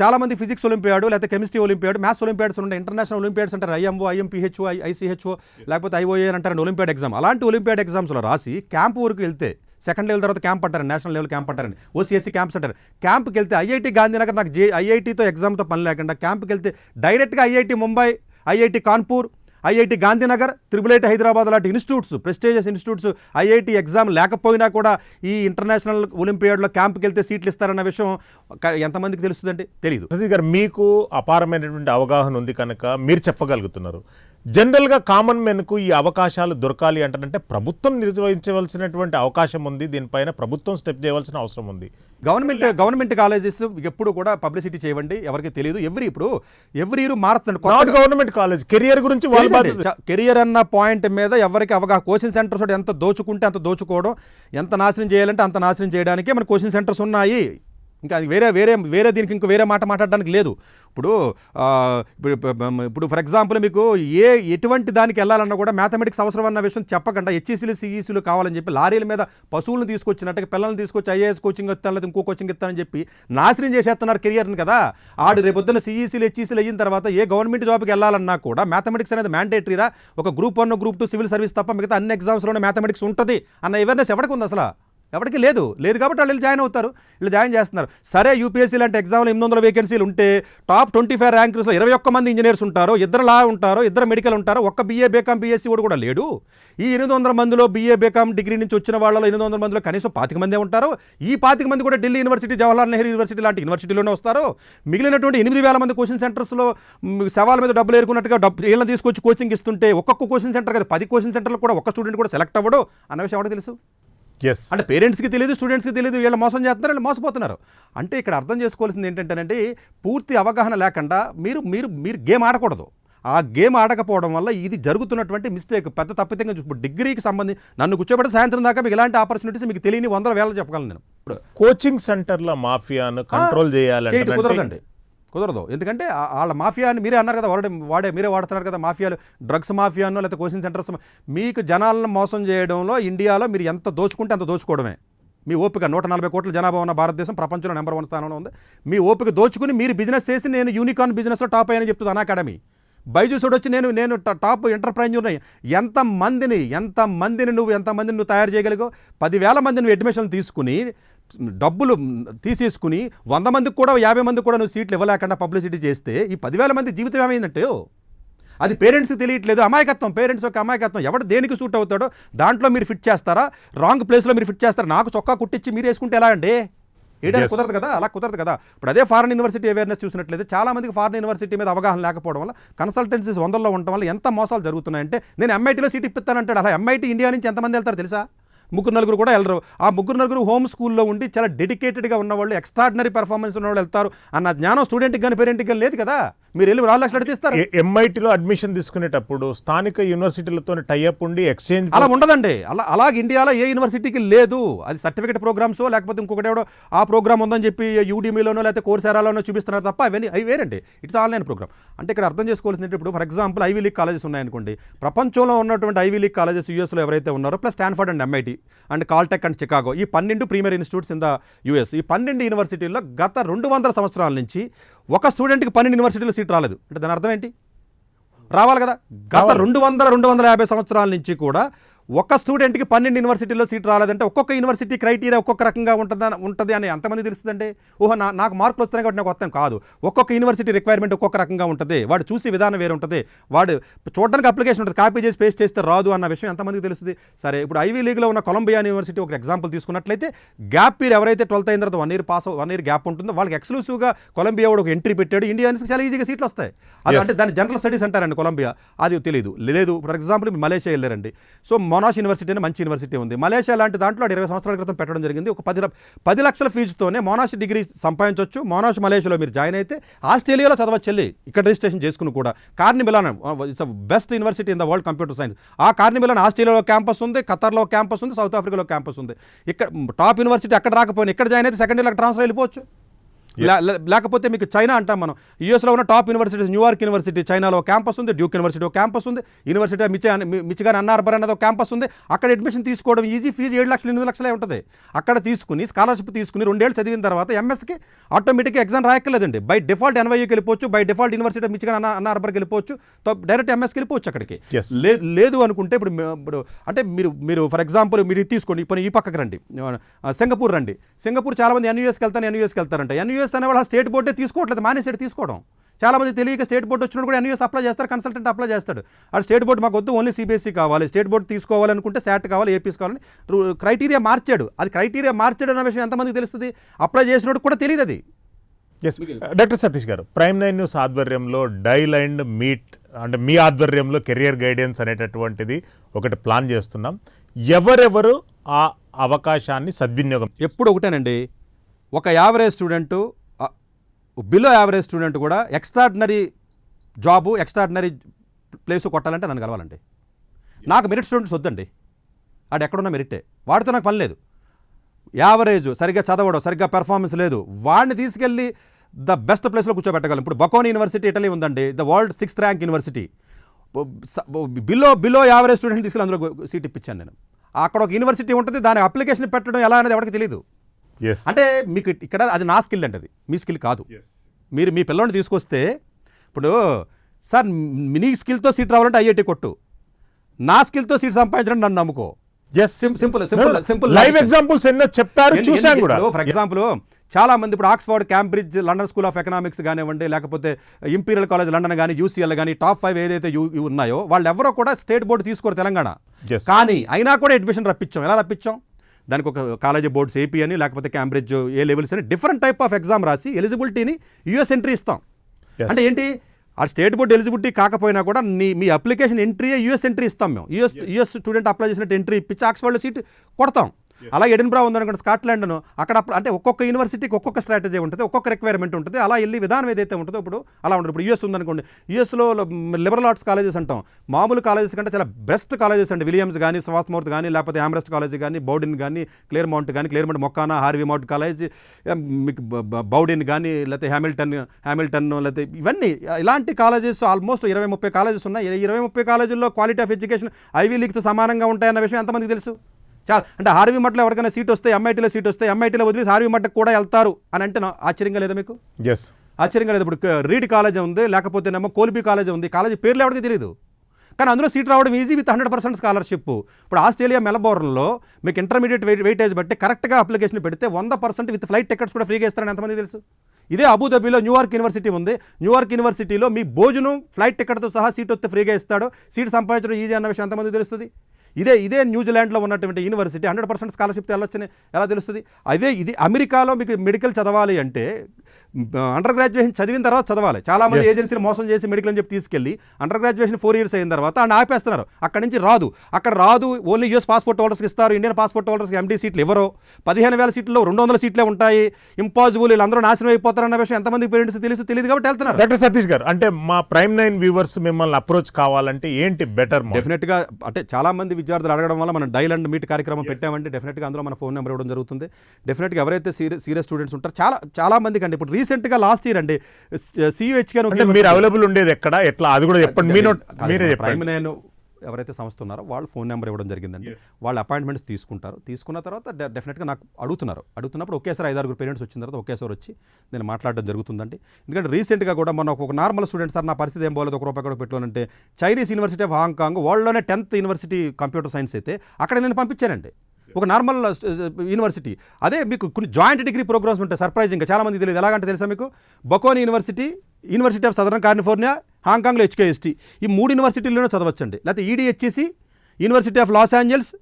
చాలామంది ఫిజిక్స్ ఒలింపియాడు లేకపోతే కెమిస్ట్రీ ఒలింపియాడు మ్యాథ్స్ ఒలింపియాడ్స్ ఉంటాయి ఇంటర్నేషనల్ ఒలింపియాడ్స్ అంటారు ఐఎంఓ ఐఎంపీహెచ్ఓ ఐసీహెచ్ఓ లేకపోతే ఐఓఏ అని అంటారు ఒలింపియాడ్ ఎగ్జామ్ అలాంటి ఒలింపియాడ్ ఎగ్జామ్స్లో రాసి క్యాంప్ వరకు వెళ్తే సెకండ్ లెవెల్ తర్వాత క్యాంప్ అంటారు నేషనల్ లెవెల్ క్యాంప్ అంటారని ఓసీఎస్సీ క్యాంప్స్ అంటారు. క్యాంప్కి వెళ్తే ఐఐటి గాంధీనగర్ నాకు జే ఐఐటితో ఎగ్జామ్తో పని లేకుండా క్యాంప్కి వెళ్తే డైరెక్ట్గా IIT Mumbai IIT Kanpur IIT Gandhinagar triple IT Hyderabad లాంటి institutes prestigious institutes IIT exam లేకపోయినా కూడా ఈ ఇంటర్నేషనల్ ఒలింపియాడ్లో క్యాంప్కి వెళ్తే సీట్లు ఇస్తారన్న విషయం ఎంతమందికి తెలుస్తుందంటే తెలియదు గారు మీకు అపారమైనటువంటి అవగాహన ఉంది కనుక మీరు చెప్పగలుగుతున్నారు. జనరల్గా కామన్ మెన్కు ఈ అవకాశాలు దొరకాలి అంటారంటే ప్రభుత్వం నిర్వహించవలసినటువంటి అవకాశం ఉంది దీనిపైన ప్రభుత్వం స్టెప్ చేయవలసిన అవసరం ఉంది. గవర్నమెంట్ గవర్నమెంట్ కాలేజెస్ ఎప్పుడు కూడా పబ్లిసిటీ చేయండి ఎవరికి తెలియదు. ఎవ్రీ ఇప్పుడు ఎవ్రీ ఇయర్ మారుతుంది గవర్నమెంట్ కాలేజ్ కెరియర్ గురించి వాళ్ళ కెరియర్ అన్న పాయింట్ మీద ఎవరికి అవగాహన కోచింగ్ సెంటర్స్ ఎంత దోచుకుంటే అంత దోచుకోవడం ఎంత నాశనం చేయాలంటే అంత నాశనం చేయడానికే మన కోచింగ్ సెంటర్స్ ఉన్నాయి. ఇంకా అది వేరే వేరే వేరే దీనికి ఇంకో వేరే మాట మాట్లాడడానికి లేదు. ఇప్పుడు ఇప్పుడు ఇప్పుడు ఫర్ ఎగ్జాంపుల్ మీకు ఏ ఎటువంటి దానికి వెళ్ళాలన్నా కూడా మ్యాథమెటిక్స్ అవసరం అన్న విషయం చెప్పకుండా హెచ్ఈసీలు సిఈసీలు కావాలని చెప్పి లారీల మీద పశువులను తీసుకొచ్చినట్టుగా పిల్లల్ని తీసుకొచ్చి ఐఏఎస్ కోచింగ్ ఇస్తాను లేదా ఇంకో కోచింగ్ ఇస్తానని చెప్పి నాశనం చేసేస్తున్నారు కెరియర్ని కదా. ఆడు రేపొద్దున సిఈసీలు హెచ్ఈసీలు అయిన తర్వాత ఏ గవర్నమెంట్ జాబ్కి వెళ్ళాలన్నా కూడా మ్యాథమెటిక్స్ అనేది మ్యాండేటరీరా ఒక group one group two civil service తప్ప మిగతా అన్ని ఎగ్జామ్స్లోనే మ్యాథమెటిక్స్ ఉంటుంది అన్న అవేర్నెస్ ఎవరికి ఉంది అసలు? ఎవరికి లేదు. లేదు కాబట్టి వాళ్ళు జాయిన్ అవుతారు. వీళ్ళు జాయిన్ చేస్తున్నారు. సరే యూపీఎస్సీ లాంటి ఎగ్జామ్లో ఎనిమిది వందల వేకెన్సీలు ఉంటే టాప్ ట్వంటీ ఫైవ్ ర్యాంక్స్లో ఇరవై ఒక్క మంది ఇంజనీర్స్ ఉంటారు ఇద్దరు లా ఉంటారు ఇద్దరు మెడికల్ ఉంటారు ఒక్క బీఏ బీకామ్ బీఎస్సీ కూడా కూడా లేడు. ఈ ఎనిమిది వందల మందిలో బీఏ బీకామ్ డిగ్రీ నుంచి వచ్చిన వాళ్ళలో ఎనిమిది వందల మందిలో కనీసం పాతిక మందే ఉంటారు. ఈ పాతిక మంది కూడా ఢిల్లీ యూనివర్సిటీ జవహర్లాల్ నెహ్రూ యూనివర్సిటీ లాంటి యూనివర్సిటీలోనే వస్తారు. మిగిలినటువంటి ఎనిమిది వేల మంది కోచింగ్ సెంటర్స్లో మ్, శవాల మీద డబ్బులు ఏరుకున్నట్టుగా డబ్బు వీళ్ళని తీసుకొచ్చి కోచింగ్ ఇస్తుంటే ఒక్కొక్క కోచింగ్ సెంటర్ కదా పది కోచింగ్ సెంటర్లో కూడా ఒక్క స్టూడెంట్ కూడా సెలెక్ట్ అవ్వడు. అన్న విషయం ఎవరికి తెలుసు? ఎస్ అంటే పేరెంట్స్కి తెలియదు స్టూడెంట్స్కి తెలియదు వీళ్ళు మోసం చేస్తున్నారు వీళ్ళు మోసపోతున్నారు. అంటే ఇక్కడ అర్థం చేసుకోవాల్సింది ఏంటంటేనంటే పూర్తి అవగాహన లేకుండా మీరు మీరు మీరు గేమ్ ఆడకూడదు. ఆ గేమ్ ఆడకపోవడం వల్ల ఇది జరుగుతున్నటువంటి మిస్టేక్ పెద్ద తప్పితంగా చూసి డిగ్రీకి సంబంధించి నన్ను కూర్చోబెట్టి సాయంత్రం దాకా మీకు ఇలాంటి ఆపర్చునిటీస్ మీకు తెలియని వందల వేల చెప్పగలను నేను. ఇప్పుడు కోచింగ్ సెంటర్ల మాఫియాను కంట్రోల్ చేయాలంటే కుదరదండి. కుదరదు. ఎందుకంటే వాళ్ళ మాఫియా అని మీరే అన్నారు కదా వాడే వాడే మీరే వాడుతున్నారు కదా మాఫియాలు. డ్రగ్స్ మాఫియానో లేకపోతే కోచింగ్ సెంటర్స్ మీకు జనాలను మోసం చేయడంలో ఇండియాలో మీరు ఎంత దోచుకుంటే అంత దోచుకోవడమే. మీ ఓపిక నూట నలభై కోట్ల జనాభా ఉన్న భారతదేశం ప్రపంచంలో నెంబర్ వన్ స్థానంలో ఉంది. మీ ఓపిక దోచుకుని మీరు బిజినెస్ చేసి నేను యూనికార్న్ బిజినెస్లో టాప్ అయ్యని చెప్తుంది అన్ అకాడమీ బైజూసుడు వచ్చి నేను నేను ట- టాప్ ఎంటర్ప్రైన్యూర్ ఎంత మందిని ఎంత మందిని నువ్వు ఎంతమందిని నువ్వు తయారు చేయగలిగో పదివేల మంది నువ్వు అడ్మిషన్ తీసుకుని డబ్బులు తీసేసుకుని వంద మందికి కూడా యాభై మందికి కూడా నువ్వు సీట్లు ఇవ్వలేకుండా పబ్లిసిటీ చేస్తే ఈ పదివేల మంది జీవితం ఏమైందంటే? అది పేరెంట్స్కి తెలియట్లేదు. అమాయకత్వం పేరెంట్స్ యొక్క అమాయకత్వం. ఎవడు దేనికి సూట్ అవుతాడో? దాంట్లో మీరు ఫిట్ చేస్తారా? రాంగ్ ప్లేస్లో మీరు ఫిట్ చేస్తారా? నాకు చొక్కా కుట్టించి మీరు వేసుకుంటే ఎలా అండి? Yes. కుదరదు కదా? అలా కుదరదు కదా? ఇప్పుడు అదే ఫారెన్ యూనివర్సిటీ అవేర్నెస్ చూసినట్లయితే చాలా మందికి ఫారెన్ యూనివర్సిటీ మీద అవగాహన లేకపోవడం వల్ల కన్సల్టెన్సీస్ వందల్లో ఉండటం వల్ల ఎంత మోసాలు జరుగుతున్నాయంటే నేను ఎంఐటీలో సీట్ ఇప్పిస్తానంటాడు. అలా ఎంఐటీ ఇండియా నుంచి ఎంతమంది వెళ్తారు తెలుసా? ముగ్గురు నలుగురు కూడా వెళ్ళరు. ఆ ముగ్గురు నలుగురు హోమ్ స్కూల్లో ఉండి చాలా డెడికేటెడ్గా ఉన్న వాళ్ళు ఎక్స్ట్రాడినరీ పెర్ఫార్మెన్స్ ఉన్న వాళ్ళు వెళ్తారు అన్న జ్ఞానం స్టూడెంట్కి కానీ పేరెంట్కి కానీ లేదు కదా? మీరు వెళ్ళి నాలుగు లక్షలు అడిగిస్తారు ఎంఐటిలో అడ్మిషన్ తీసుకునేటప్పుడు స్థానిక యూనివర్సిటీలతో టైఅప్ ఉండి ఎక్స్చేంజ్ అలా ఉండదండి. అలా అలాగే ఇండియాలో ఏ యూనివర్సిటీకి లేదు. అది సర్టిఫికేట్ ప్రోగ్రామ్స్ లేకపోతే ఇంకొకటి ఎవడో ఆ ప్రోగ్రామ్ ఉందని చెప్పి యూడీమీలోనో లేకపోతే కోర్సెరాలోనో చూపిస్తున్నారు తప్ప అవన్నీ అవి వేరండి. ఇట్స్ ఆన్లైన్ ప్రోగ్రామ్ అంటే ఇక్కడ అర్థం చేసుకోవాల్సింది ఇప్పుడు for example Ivy League colleges ఉన్నాయనుకోండి. ప్రపంచంలో ఉన్నటువంటి ఐవీ లీగ్ కాలేజెస్ యూఎస్లో ఎవరైతే ఉన్నారో plus Stanford and MIT and Caltech and Chicago ఈ పన్నెండు premier institutes in the US ఈ పన్నెండు యూనివర్సిటీల్లో గత రెండు వందల సంవత్సరాల నుంచి ఒక స్టూడెంట్కి పన్నెండు యూనివర్సిటీలో సీట్ రాలేదు. అంటే దాని అర్థం ఏంటి? రావాలి కదా? గత. రెండు వందల రెండు వందల యాభై సంవత్సరాల నుంచి కూడా ఒక స్టూడెంట్కి పన్నెండు యూనివర్సిటీలో సీట్ రాలేదంటే ఒక్కొక్క యూనివర్సిటీ క్రైటీరియా ఒక్కొక్క రకంగా ఉంటుందా ఉంటుంది అని ఎంతమంది తెలుస్తుందండి? ఓహో నా నాకు మార్కులు వస్తున్నాయి కాబట్టి నాకు వస్తాను కాదు. ఒక్కొక్క యూనివర్సిటీ రిక్వైర్మెంట్ ఒక్కొక్క రకంగా ఉంటుంది. వాడు చూసి విధానం వేరు ఉంటుంది వాడు చూడడానికి అప్లికేషన్ ఉంటుంది. కాపీ చేసి పేస్ట్ చేస్తే రాదు అన్న విషయం ఎంతమందికి తెలుస్తుంది? సరే ఇప్పుడు ఐవీ లీగ్లో ఉన్న కొలంబియా యూనివర్సిటీ ఒక ఎగ్జాంపుల్ తీసుకున్నట్లయితే గ్యాప్ ఇయర్ ఎవరైతే ట్వెల్త్ అయిన తర్వాత one year pass one year gap ఉంటుందో వాళ్ళకి ఎక్స్క్లూసివ్గా కొలంబియా వాడు ఒక ఎంట్రీ పెట్టాడు. ఇండియన్స్కి చాలా ఈజీగా సీట్లు వస్తాయి. అది. అంటే దాన్ని జనరల్ స్టడీస్ అంటారండి కొలంబియా అది తెలియదు లేదు ఫర్ ఎగ్జాంపుల్ మలేషియా వెళ్ళారండి. సో మొనాష్ యూనివర్సిటీ అని మంచి యూనివర్సిటీ ఉంది. మలేషియా లాంటి దాంట్లో ఇరవై సంవత్సరాల క్రితం పెట్టడం జరిగింది. ఒక పది పది లక్షల ఫీజుతోనే మోనాష్ డిగ్రీ సంపాదించవచ్చు మోనాష్ మలేషియాలో మీరు జాయిన్ అయితే ఆస్ట్రేలియాలో చదవచ్చు వెళ్ళి ఇక్కడ రిజిస్ట్రేషన్ చేసుకుని కూడా. Carnegie Mellon it's best university in the world computer science. ఆ కార్నిమిలాన్ ఆస్ట్రేలియాలో క్యాంపస్ ఉంది ఖతర్లో క్యాంపస్ ఉంది సౌత్ ఆఫ్రికాలో క్యాంపస్ ఉంది. ఇక్కడ టాప్ యూనివర్సిటీ అక్కడ రాకపోయినా ఇక్కడ జాయిన్ అయితే సెకండ్ ఇయర్లో ట్రాన్స్ఫర్ వెళ్ళిపోవచ్చు లేకపోతే మీకు చైనా అంటాం మనం. యూఎస్లో ఉన్న top universities New York university చైనాలో క్యాంపస్ ఉంది డ్యూక్ యూనివర్సిటీ ఒక క్యాంపస్ ఉంది యూనివర్సిటీ ఆఫ్ మిచి మిచిగాన్ అన్నార్బర్ అనేది ఒక క్యాంపస్ ఉంది. అక్కడ అడ్మిషన్ తీసుకోవడం ఈజీ ఫీజు ఏడు లక్షలు ఎనిమిది లక్షలే ఉంటుంది. అక్కడ తీసుకుని స్కాలర్షిప్ తీసుకుని రెండేళ్ళు చదివిన తర్వాత ఎంఎస్కి ఆటోమేటిక్గా ఎగ్జామ్ రాయక్కర్లేదండి. బై డిఫాల్ట్ ఎన్వైకి వెళ్ళిపోవచ్చు బై డిఫాల్ట్ యూనివర్సిటీ మిచిగాన్ అన్న అన్నార్బర్కి వెళ్ళిపోవచ్చు డైరెక్ట్ ఎంఎస్కి వెళ్ళిపోవచ్చు అక్కడికి. లేదు అనుకుంటే ఇప్పుడు ఇప్పుడు అంటే మీరు మీరు ఫర్ ఎగ్జాంపుల్ మీరు తీసుకోండి ఇప్పుడు ఈ పక్కకు రండి. సింగపూర్ రండి. సింగపూర్ చాలా మంది ఎన్యూఎస్కి వెళ్తాను ఎన్యూఎస్కి వెళ్తారంట. ఎన్యూఎస్ అనే వాళ్ళు స్టేట్ బోర్డే తీసుకోవట్లేదు మానేసాడు తీసుకోవడం. చాలా మంది తెలియక స్టేట్ బోర్డు వచ్చినప్పుడు కూడా ఎన్యూఎస్ అప్లై చేస్తారు కన్సల్టెంట్ అప్లై చేస్తాడు. ఆ స్టేట్ బోర్డు మాకు వద్దు ఓన్లీ సిబిఎస్ఈ కావాలి. స్టేట్ బోర్డు తీసుకోవాలనుకుంటే శాట్ కావాలి ఏపీస్ కావాలని క్రైటీరియా మార్చాడు. అది క్రైటీరియా మార్చాడు అన్న విషయం ఎంతమందికి తెలుస్తుంది? అప్లై చేసినోడు కూడా తెలియదు అది. Yes doctor Satish garu Prime Nine News ఆధ్వర్యంలో డైల్ అండ్ మీట్ అంటే మీ ఆధ్వర్యంలో కెరియర్ గైడెన్స్ అనేటటువంటిది ఒకటి ప్లాన్ చేస్తున్నాం. ఎవరెవరు ఆ అవకాశాన్ని సద్వినియోగం ఎప్పుడు ఒకటేనండి ఒక average student below average student కూడా ఎక్స్ట్రాడినరీ జాబు ఎక్స్ట్రాడినరీ ప్లేస్ కొట్టాలంటే నన్ను కలవాలండి. నాకు మెరిట్ స్టూడెంట్స్ వద్దండి. ఆడు ఎక్కడున్న మెరిటే. వాడితో నాకు పని లేదు. యావరేజ్ సరిగ్గా చదవడం సరిగ్గా పెర్ఫార్మెన్స్ లేదు. వాడిని తీసుకెళ్ళి ద బెస్ట్ ప్లేస్లో కూర్చోబెట్టగలం ఇప్పుడు బకోన్ యూనివర్సిటీ ఇటలీ ఉందండి. The world sixth rank university. Below below average student తీసుకెళ్ళి అందులో సీట్ ఇప్పించాను నేను. అక్కడ ఒక యూనివర్సిటీ ఉంటుంది. దాని అప్లికేషన్ పెట్టడం ఎలా అనేది ఎవరికి తెలియదు అంటే మీకు ఇక్కడ అది నా స్కిల్ అండి అది. మీ స్కిల్ కాదు. మీరు మీ పిల్లోని తీసుకొస్తే ఇప్పుడు సార్ నీ స్కిల్తో సీట్ రావాలంటే ఐఐటి కొట్టు. నా స్కిల్తో సీట్ సంపాదించడం నన్ను నమ్ముకో. Sim- simple, simple, simple live. Examples ఎన్నో చెప్పారు చూసాను కూడా. ఫర్ ఎగ్జాంపుల్ చాలా మంది ఇప్పుడు Oxford Cambridge London school of economics కానివ్వండి లేకపోతే ఇంపీరియల్ కాలేజ్ లండన్ కానీ యూసీఎల్ కానీ టాప్ ఫైవ్ ఏదైతే ఉన్నాయో వాళ్ళు ఎవరో కూడా స్టేట్ బోర్డు తీసుకోరు తెలంగాణ. కానీ అయినా కూడా అడ్మిషన్ రప్పించాం. ఎలా రప్పించాం? దానికి ఒక కాలేజీ బోర్డ్స్ ఏపీ అని లేకపోతే క్యాంబ్రిడ్జ్ ఏ లెవెల్స్ అని డిఫరెంట్ టైప్ ఆఫ్ ఎగ్జామ్ రాసి ఎలిజిబిలిటీని యూఎస్ ఎంట్రీ ఇస్తాం. అంటే ఏంటి? ఆ స్టేట్ బోర్డ్ ఎలిజిబిలిటీ కాకపోయినా కూడా నీ మీ అప్లికేషన్ ఎంట్రీ యూఎస్ ఎంట్రీ ఇస్తాం మేము. యూఎస్ యూఎస్ స్టూడెంట్ అప్లై చేసినట్టు ఎంట్రీ ఇప్పించి ఆక్స్ఫర్డ్లో సీట్ కొడతాం. అలా ఎడిన్బ్రా ఉందనుకోండి స్కాట్లాండ్ను అక్కడ అంటే ఒక్కొక్క యూనివర్సిటీకి ఒక్కొక్క స్ట్రాటజీ ఉంటుంది ఒక్కొక్క రిక్వైర్మెంట్ ఉంటుంది అలా వెళ్ళి విధానం ఏదైతే ఉంటుందో ఇప్పుడు అలా ఉంటుంది ఇప్పుడు యూఎస్ ఉందనుకోండి యూఎస్లో లిబరల్ ఆర్ట్స్ కాలేజెస్ అంటాం. మామూలు కాలేజెస్ కంటే చాలా బెస్ట్ కాలేజెస్ అండి. విలియమ్స్ కానీ స్వాస్మౌర్త్ కానీ లేకపోతే ఆమ్రెస్ట్ కాలేజ్ కానీ బౌడిన్ కానీ క్లియర్ మౌంట్ కానీ Claremont McKenna Harvey Mudd college మీకు బౌడిన్ కానీ లేకపోతే హ్యామిల్టన్ హ్యామిల్టన్ లేకపోతే ఇవన్నీ ఇలాంటి కాలేజెస్ ఆల్మోస్ట్ ఇరవై ముప్పై కాలేజెస్ ఉన్నాయి. ఇరవై ముప్పై కాలేజీల్లో క్వాలిటీ ఆఫ్ ఎడ్యుకేషన్ ఐవీ లీగ్తో సమానంగా ఉంటాయన్న విషయం ఎంతమందికి తెలుసు? చాలా అంటే హార్వీ మట్లో ఎవరికైనా సీట్ వస్తే ఎంఐటీలో సీట్ వస్తే ఎంఐటీలో వదిలేసి హార్వీ మట్టకు కూడా వెళ్తారు అని అంటే ఆశ్చర్యంగా లేదా మీకు? ఎస్ ఆశ్చర్యంగా లేదు ఇప్పుడు రీడ్ కాలేజ్ ఉంది లేకపోతేనేమో కోల్బీ కాలేజ్ ఉంది. కాలేజీ పేర్లు ఎవరికి తెలియదు కానీ అందులో సీట్ రావడం easy with hundred percent scholarship ఇప్పుడు ఆస్ట్రేలియా మెలబోర్న్లో మీకు ఇంటర్మీడియట్ వెయిట్ వెయిటేజ్ బట్టి కరెక్ట్గా అప్లికేషన్ పెడితే వంద పర్సెంట్ విత్ ఫ్లైట్ టికెట్స్ కూడా ఫ్రీగా ఇస్తారని ఎంతమంది తెలుసు? ఇదే అబుదాబిలో న్యూయార్క్ యూనివర్సిటీ ఉంది. న్యూయార్క్ యూనివర్సిటీలో మీ భోజనం ఫ్లైట్ టికెట్తో సహా సీట్ వస్తే ఫ్రీగా ఇస్తాడు. సీట్ సంపాదించడం ఈజీ అన్న విషయం ఎంతమంది తెలుస్తుంది? ఇదే ఇదే న్యూజిలాండ్లో ఉన్నటువంటి యూనివర్సిటీ హండ్రెడ్ పర్సెంట్ స్కాలర్షిప్ వెళ్ళొచ్చని ఎలా తెలుస్తుంది? అదే ఇది అమెరికాలో మీకు మెడికల్ చదవాలి అంటే అండర్ గ్రాడ్యుయేషన్ చదివిన తర్వాత చదవాలి. చాలా మంది. ఏజెన్సీలు మోసం చేసి మెడికల్ అని చెప్పి తీసుకెళ్ళి అండర్ గ్రాడ్యుయేషన్ ఫోర్ ఇయర్స్ అయిన తర్వాత అండ్ ఆపేస్తున్నారు. అక్కడ నుంచి రాదు. అక్కడ రాదు. ఓన్లీ యూఎస్ పాస్పోర్ట్ హోల్డర్స్కి ఇస్తారు. ఇండియన్ పాస్పోర్ట్ హోల్డర్స్కి ఎంటీ సీట్లు ఇవ్వరు పదిహేను వేల సీట్లు రెండు వందల సీట్లే ఉంటాయి. ఇంపాసిబుల్ వీళ్ళందరూ నాశనం అయిపోతారన్న విషయం ఎంతమంది పేరెంట్స్ తెలుసు తెలియదు కాబట్టి వెళ్తున్నారు. డాక్టర్ సతీష్ గారు అంటే మా ప్రైమ్ నైన్ వ్యూవర్స్ మిమ్మల్ని అప్రోచ్ కావాలంటే ఏంటి బెటర్ డెఫినెట్గా అంటే చాలా మంది విద్యార్థులు అడగడం వల్ల మనం డైల్ అండ్ మీట్ కార్యక్రమం పెట్టామంటే డెఫినెట్గా అందులో మన ఫోన్ నెంబర్ ఇవ్వడం జరుగుతుంది. డెఫినెట్గా ఎవరైతే సీరియస్ సీరియస్ స్టూడెంట్స్ ఉంటారో చాలా చాలా మందికి అండి. ఇప్పుడు రీసెంట్గా లాస్ట్ ఇయర్ అండి సియుహెచ్కే మీరు అవైలబుల్ ఉండేది ఎక్కడ? ఎట్లా? అది కూడా చెప్పండి. మీరే ప్రైమ్ చెప్పండి. నేను ఎవరైతే సంస్థ ఉన్నారో వాళ్ళు ఫోన్ నెంబర్ ఇవ్వడం జరిగిందండి. వాళ్ళు అపాయింట్మెంట్స్ తీసుకుంటారు. తీసుకున్న తర్వాత డెఫినెట్గా నాకు అడుగుతున్నారు. అడుగుతున్నప్పుడు ఒకేసారి ఐదారుగురు పేరెంట్స్ వచ్చిన తర్వాత ఒకేసారి వచ్చి నేను మాట్లాడడం జరుగుతుందండి. ఎందుకంటే రీసెంట్గా కూడా మన ఒక నార్మల్ స్టూడెంట్ సార్ నా పరిస్థితి ఏం పోలేదు ఒక రూపాయి కూడా పెట్టుకోనంటే Chinese university of Hong Kong వరల్డ్లోనే tenth university computer science అయితే అక్కడ నేను పంపించానండి ఒక నార్మల్ యూనివర్సిటీ. అదే మీకు కొన్ని జాయింట్ డిగ్రీ ప్రోగ్రామ్స్ ఉంటాయి సర్ప్రైజింగ్గా. చాలా మంది తెలియదు. ఎలాగంటే తెలుసా మీకు? Bocconi university university of southern California హాంకాంగ్లో HKST. ఈ మూడు యూనివర్సిటీల్లోనే చదవచ్చండి. లేకపోతే EDHEC university of Los Angeles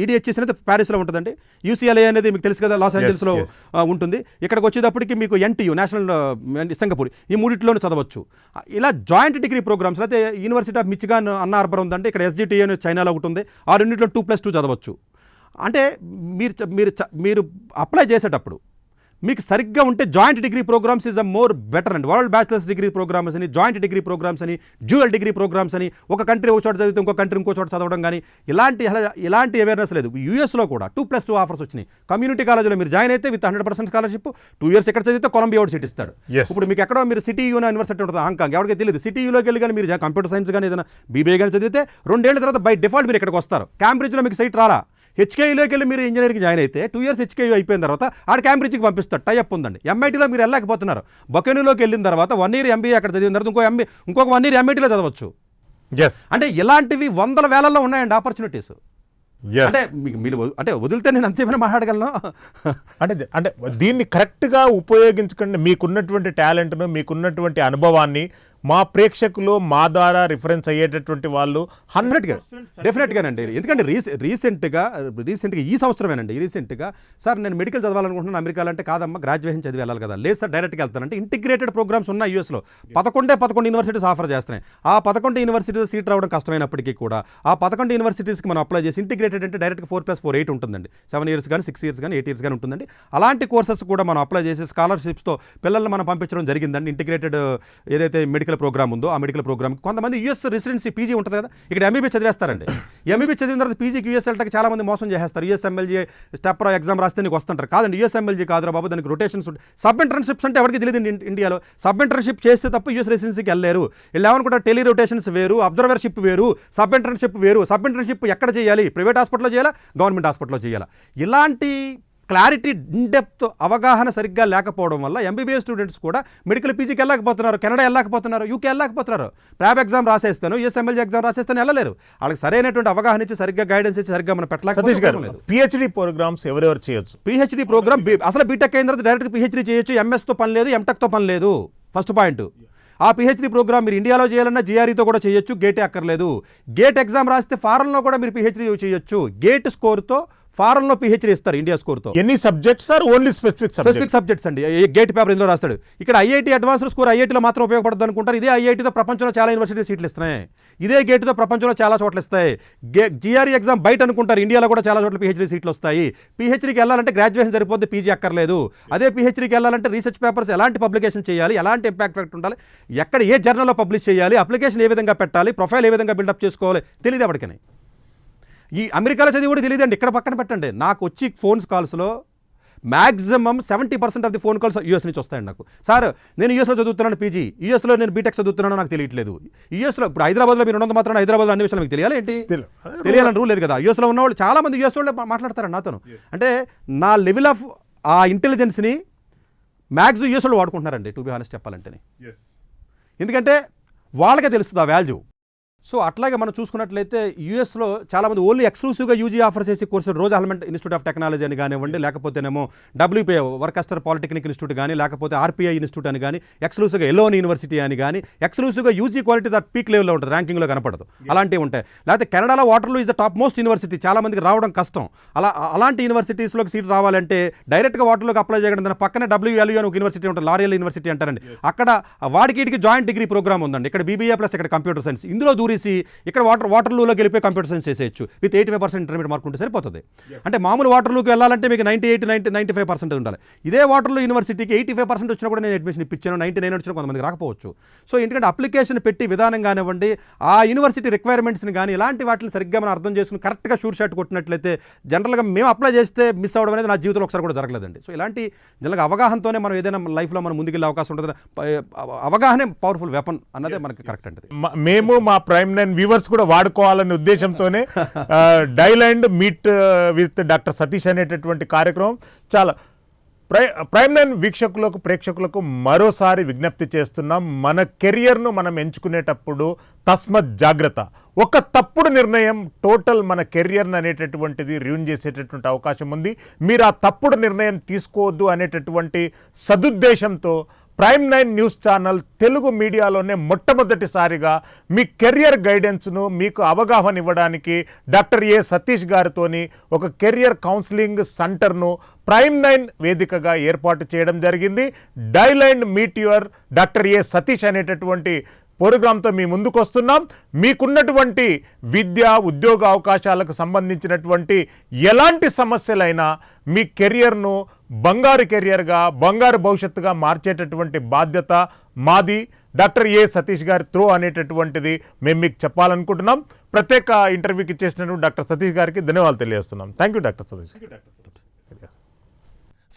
EDHS అనేది ప్యారిస్లో ఉంటుందండి. యూసీఎల్ఏ అనేది మీకు తెలుసు కదా లాస్ ఏంజల్స్లో ఉంటుంది. ఇక్కడికి వచ్చేటప్పటికి మీకు ఎన్టీయూ నేషనల్ సింగపూర్ ఈ మూడిట్లోనే చదవచ్చు. ఇలా జాయింట్ డిగ్రీ ప్రోగ్రామ్స్ అయితే university of Michigan Ann Arbor ఉందంటే ఇక్కడ ఎస్జిటి అని చైనాలో ఒకటి ఉంది. ఆ రెండింటిలో టూ ప్లస్ టూ చదవచ్చు. అంటే మీరు మీరు మీరు అప్లై చేసేటప్పుడు మీకు సరిగ్గా ఉంటే joint degree programs is a more better and. World bachelor's degree programs అని జాయింట్ డిగ్రీ ప్రోగ్రామ్స్ అని డ్యూయల్ డిగ్రీ ప్రోగ్రామ్స్ అని ఒక కంట్రీ ఒక చోట చదివితే ఇంకో కంట్రీ ఇంకో చోట చదవడం కానీ ఇలాంటి ఇలాంటి అవేర్నెస్ లేదు. యూఎస్లో కూడా టూ ప్లస్ టూ ఆఫర్స్ వచ్చినాయి. కమ్యూనిటీ కాలేజ్లో మీరు జాయిన్ అయితే with hundred percent scholarship two years ఎక్కడ చదివితే కొలంబియా ఒకటి సీట్ ఇస్తాడు. ఇప్పుడు మీకు ఎక్కడో మీరు సిటీ యూనివర్సిటీ ఉంటుంది హాంకాంగ్ ఎవరికి తెలియదు సిటీ యూలోకి వెళ్ళి కానీ మీరు కంప్యూటర్ సైన్స్ కానీ ఏదైనా బీబీఏ కానీ చదివితే రెండేళ్ళ తర్వాత బై డిఫాల్ట్ మీరు ఇక్కడికి వస్తారు. క్యాంబ్రిడ్జ్లో మీకు సైట్ రాలా. హెచ్కేయూలోకి వెళ్ళి మీరు ఇంజనీరింగ్ జాయిన్ అయితే టూ ఇయర్స్ హెచ్కేయూ అయిపోయిన తర్వాత ఆడ క్యాంబ్రిడ్జ్కి పంపిస్తాడు టైఅప్ ఉందండి. ఎంఐటీలో మీరు వెళ్ళలేకపోతున్నారు. బొకెనీలోకి వెళ్ళిన తర్వాత వన్ ఇయర్ ఎంబీఏ అక్కడ చదివిన తర్వాత ఇంకో ఎంబీ ఇంకొక వన్ ఇయర్ ఎంఐటీలో చదవచ్చు. ఎస్ అంటే ఇలాంటివి వందల వేలల్లో ఉన్నాయండి ఆపర్చునిటీస్. అంటే మీకు మీరు అంటే వదిలితే నేను అంతసేమైనా మాట్లాడగలను. అంటే అంటే దీన్ని కరెక్ట్గా ఉపయోగించకండి. మీకున్నటువంటి టాలెంట్ను మీకున్నటువంటి అనుభవాన్ని మా ప్రేక్షకులు మా ద్వారా రిఫరెన్స్ అయ్యేటటువంటి వాళ్ళు హండ్రెడ్ డెఫినెట్గా డెఫినెట్గానండి ఎందుకంటే రీసె రీసెంట్గా రీసెంట్గా ఈ సంవత్సరమేనండి. రీసెంట్గా సార్ నేను మెడికల్ చదవాలనుకుంటున్నాను అమెరికాలో అంటే కాదమ్మా గ్రాడ్యుయేషన్ చదివి వెళ్ళాలి కదా. లేదు సార్ డైరెక్ట్గా వెళ్తానంటే ఇంటిగ్రేటెడ్ ప్రోగ్రామ్స్ ఉన్నాయి యూఎస్లో. పదకొండే పదకొండు యూనివర్సిటీస్ ఆఫర్ చేస్తున్నాయి. ఆ పదకొండు యూనివర్సిటీస్ సీట్ రావడం కష్టమైనప్పటికీ కూడా ఆ పదకొండు యూనివర్సిటీస్కి మనం అప్లై చేసి ఇంటిగ్రేటెడ్ అంటే డైరెక్ట్గా ఫోర్ ప్లస్ ఫోర్ ఎయిట్ ఉంటుందండి. సెవెన్ ఇయర్స్ కానీ సిక్స్ ఇయర్స్ కానీ ఎయిట్ ఇయర్స్ కానీ ఉంటుందండి. అలాంటి కోర్సెస్ కూడా మనం అప్లై చేసి స్కాలర్షిప్స్తో పిల్లల్ని మనం పంపించడం జరిగిందండి. ఇంటిగ్రేటెడ్ ఏదైతే మెడికల్ ప్రోగ్రామ్ ఉందో ఆ మెడికల్ ప్రోగ్రామ్. కొంతమంది యూఎస్ రెసిడెన్సీ పీజీ ఉంటుంది కదా ఇక్కడ ఎంబీబీ చదివేస్తారండి. ఎంబీబీ చదివిన తర్వాత పీజీకి యూఎస్ వెళ్ళటానికి చాలా మంది మోసం చేస్తారు యూఎస్ ఎమ్మెల్యే స్టెప్ ఎగ్జామ్ రాస్తే నీకు వస్తుంటారు. కాదండి యూఎస్ ఎమ్మెల్యే కాదురా బాబు దానికి రొటేషన్స్ సబ్ ఇంటర్న్షిప్స్ అంటే ఎవరికి తెలియదు ఇండియాలో. సబ్ ఇంటర్న్షిప్ చేస్తే తప్ప యూఎస్ రెసిడెన్సీకి వెళ్ళలేరు. వెళ్ళామనుకుంటే టెలి రొటేషన్స్ వేరు అబ్జర్వర్షిప్ వేరు సబ్ ఇంటర్న్షిప్ వేరు. సబ్ ఇంటర్న్షిప్ ఎక్కడ చేయాలి? ప్రైవేట్ హాస్పిటల్లో చేయాలా? గవర్నమెంట్ హాస్పిటల్లో చేయాలా? ఇలాంటి క్లారిటీ ఇన్డెప్త్ అవగాహన సరిగ్గా లేకపోవడం వల్ల ఎంబీబీఎస్ స్టూడెంట్స్ కూడా మెడికల్ పీజీకి వెళ్ళకపోతున్నారు కెనడా వెళ్ళకపోతున్నారు యూకే వెళ్ళకపోతున్నారు ప్రాబ్ ఎగ్జామ్ రాసేస్తాను యూఎస్ ఎమ్మెల్యే ఎగ్జామ్ రాసేస్తాను వెళ్ళలేరు. వాళ్ళకి సరైనటువంటి అవగాహన ఇచ్చి సరిగ్గా గైడెన్స్ ఇచ్చి సరిగ్గా మనం పెట్టలేకపోతే పిహెచ్డి ప్రోగ్రామ్స్ ఎవరెవరు చేయొచ్చు? పిహెచ్డి ప్రోగ్రామ్ అసలు బీటెక్ అయిన తర్వాత డైరెక్ట్ పిహెచ్డి చేయొచ్చు ఎంఎస్తో పని లేదు ఎంటెక్తో పని లేదు. ఫస్ట్ పాయింట్ ఆ పిహెచ్డి ప్రోగ్రామ్ మీరు ఇండియాలో చేయాలన్నా జీఆర్ఈతో కూడా చేయొచ్చు గేటే అక్కర్లేదు. గేట్ ఎగ్జామ్ రాస్తే ఫారెన్లో కూడా మీరు పిహెచ్డి చేయొచ్చు. గేట్ స్కోర్తో ఫారెన్లో పిహెచ్డీ ఇస్తారు ఇండియా స్కోర్తో. ఎన్ని subjects or only specific specific subject. Subjects అండి. గేట్ పేపర్ ఇందులో రాస్తాడు. ఇక్కడ ఐఐటి అడ్వాన్స్డ్ స్కోర్ ఐఐటీలో మాత్రం ఉపయోగపడుతుంది అనుకుంటారు. ఇదే ఐఐటీతో ప్రపంచంలో చాలా యూనివర్సిటీ సీట్లు ఇస్తున్నాయి. ఇదే గేట్తో ప్రపంచంలో చాలా చోట్ల ఇస్తాయి. గే జిఆర్ఈ ఎగ్జామ్ బయట అనుకుంటారు. ఇండియాలో కూడా చాలా చోట్ల పిహెచ్డీ సీట్లు వస్తాయి. పిహెచ్డీకి వెళ్ళాలంటే గ్రాడ్యుయేషన్ సరిపోద్ది పీజీ అక్కర్లేదు. అదే పిహెచ్డీకి వెళ్ళాలంటే రీసెర్చ్ పేపర్స్ ఎలాంటి పబ్లికేషన్ చేయాలి ఎలాంటి ఇంపాక్ట్ ఫ్యాక్ట్ ఉండాలి ఎక్కడ ఏ జర్నల్లో పబ్లిష్ చేయాలి అప్లికేషన్ ఏ విధంగా పెట్టాలి ప్రొఫైల్ ఏ విధంగా బిల్డప్ చేసుకోవాలి తెలియదు ఎవరికని. ఈ అమెరికాలో చదివి కూడా తెలియదండి. ఇక్కడ పక్కన పెట్టండి. నాకు వచ్చి phones కాల్స్లో maximum seventy percent of the phone calls US నుంచి వస్తాయండి నాకు. సార్ నేను యూఎస్లో చదువుతున్నాను పీజీ. యూఎస్లో నేను బీటెక్ చదువుతున్నానో నాకు తెలియట్లేదు. యూఎస్లో ఇప్పుడు హైదరాబాద్లో మీరు ఉన్నంత మాత్రం హైదరాబాద్లో అన్ని విషయాలు మీకు తెలియాలి ఏంటి? తెలు- తెలియాలని రూల్ లేదు కదా. యూఎస్లో ఉన్న వాళ్ళు చాలా మంది యూఎస్ వాళ్ళు మాట్లాడతారు నాతోను. అంటే నా లెవెల్ ఆఫ్ ఆ ఇంటెలిజెన్స్ని మ్యాక్స్ యూఎస్ వాళ్ళు వాడుకుంటున్నారండి టు బి హానెస్ట్ చెప్పాలంటేనే. ఎందుకంటే వాళ్ళకే తెలుస్తుంది ఆ వాల్యూ. సో అట్లాగే మనం చూసుకున్నట్లయితే యూఎస్లో చాలామంది ఓన్లీ ఎక్స్క్లూసివ్గా యూజీ ఆఫర్ చేసే కోర్సు రోజు అల్మెంట్ ఇన్స్టిట్యూట్ ఆఫ్ టెక్నాలజీ అని కానివ్వండి లేకపోతేనేమో డబ్ల్యూపీఐ వర్కస్టర్ పాలిటెక్నిక్ ఇన్స్టిట్యూట్ కానీ లేకపోతే ఆర్పీఐ ఇన్స్టిట్యూట్ అని కానీ ఎక్స్క్లూసివ్గా ఎలోన్ యూనివర్సిటీ అని కానీ ఎక్స్క్లూసివ్గా యూజీ క్వాలిటీ దట్ పీక్ లెవెల్లో ఉంటుంది ర్యాంకింగ్లో కనపడదు. అలాంటివి ఉంటాయి. లేకపోతే కెనడాలో Waterloo is the top most university చాలా మందికి రావడం కష్టం. అలా అలాంటి యూనివర్సిటీస్లోకి సీట్ రావాలంటే డైరెక్ట్గా వాటర్లోకి అప్లై చేయడం దాని పక్కనే డబ్ల్యూఎల్యూ అని ఒక యూనివర్సిటీ ఉంటుంది లారియల్ యూనివర్సిటీ అంటారండి. అక్కడ వాడికి జాయింట్ డిగ్రీ ప్రోగ్రామ్ ఉందండి. ఇక్కడ బీబీఏ ప్లస్ ఇక్కడ కంప్యూటర్ సైన్స్. ఇందులో దూరేసి ఇక్కడ వాటర్ వాటర్లూలోకి వెళ్ళిపోయి కంప్యూటర్ సైన్స్ చేసేయచ్చు. With eighty five percent intermediate mark ఉంటే సరిపోతుంది. అంటే మామూలు వాటర్లూకి వెళ్ళాలంటే మీకు ninety eight ninety ninety five percent ఉండాలి. ఇదే వాటర్లో యూనివర్సిటీకి ఎయిటీ ఫైవ్ పర్సెంట్ వచ్చినా కూడా నేను అడ్మిషన్ ఇప్పించాను. నైంటీ నైన్ వచ్చినా కొంతమంది రాకపోవచ్చు. సో ఎందుకంటే అప్లికేషన్ పెట్టి విధానం కానివ్వండి ఆ యూనివర్సిటీ రిక్వైర్మెంట్స్ని కానీ ఇలాంటి వాటిని సరిగ్గా మనం అర్థం చేసుకుని కరెక్ట్గా షూర్ షాట్ కొట్టినట్లయితే జనరల్గా మేము అప్లై చేస్తే మిస్ అవ్వడం అనేది నా జీవితంలో ఒకసారి కూడా జరగలేదండి. సో ఇలాంటి జనరల్గా అవగాహనతోనే మనం ఏదైనా లైఫ్లో మనం ముందుకెళ్ళే అవకాశం ఉంటుంది. అవగాహనే పవర్ఫుల్ వెపన్ అన్నదే మనకి కరెక్ట్ మ- మేము మా ప్రైమ్ నైన్ వ్యూవర్స్ కూడా వాడుకోవాలనే ఉద్దేశంతోనే dial and meet with doctor Satish అనేటటువంటి కార్యక్రమం చాలా ప్రై ప్రైమ్ నైన్ వీక్షకులకు ప్రేక్షకులకు మరోసారి విజ్ఞప్తి చేస్తున్నాం. మన కెరియర్ను మనం ఎంచుకునేటప్పుడు తస్మత్ జాగ్రత్త. ఒక తప్పుడు నిర్ణయం టోటల్ మన కెరియర్ని అనేటటువంటిది రివ్యూన్ చేసేటటువంటి అవకాశం ఉంది. మీరు ఆ తప్పుడు నిర్ణయం తీసుకోవద్దు అనేటటువంటి సదుద్దేశంతో Prime Nine News channel Telugu మీడియాలోనే మొట్టమొదటిసారిగా మీ కెరియర్ గైడెన్స్ను మీకు అవగాహన ఇవ్వడానికి డాక్టర్ ఏ సతీష్ గారితోని ఒక కెరియర్ కౌన్సిలింగ్ సెంటర్ను ప్రైమ్ నైన్ వేదికగా ఏర్పాటు చేయడం జరిగింది. Dial and meet your doctor A Satish అనేటటువంటి ప్రోగ్రాంతో మీ ముందుకు వస్తున్నాం మీకున్నటువంటి విద్య ఉద్యోగ అవకాశాలకు సంబంధించినటువంటి ఎలాంటి సమస్యలైనా మీ కెరియర్ను బంగారు కెరియర్గా బంగారు భవిష్యత్తుగా మార్చేటటువంటి బాధ్యత మాది డాక్టర్ ఏ సతీష్ గారి త్రో అనేటటువంటిది మేము మీకు చెప్పాలనుకుంటున్నాం ప్రత్యేక ఇంటర్వ్యూకి ఇచ్చేసినటువంటి డాక్టర్ సతీష్ గారికి ధన్యవాదాలు తెలియజేస్తున్నాం thank you doctor Satish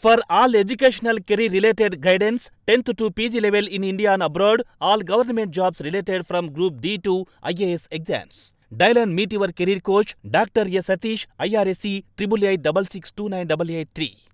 For all educational career related guidance, 10th to PG level in India and abroad, all government jobs related from Group D to IAS exams. Dial and meet your career coach, Dr. S. Satish, IRSC, 888 6629883.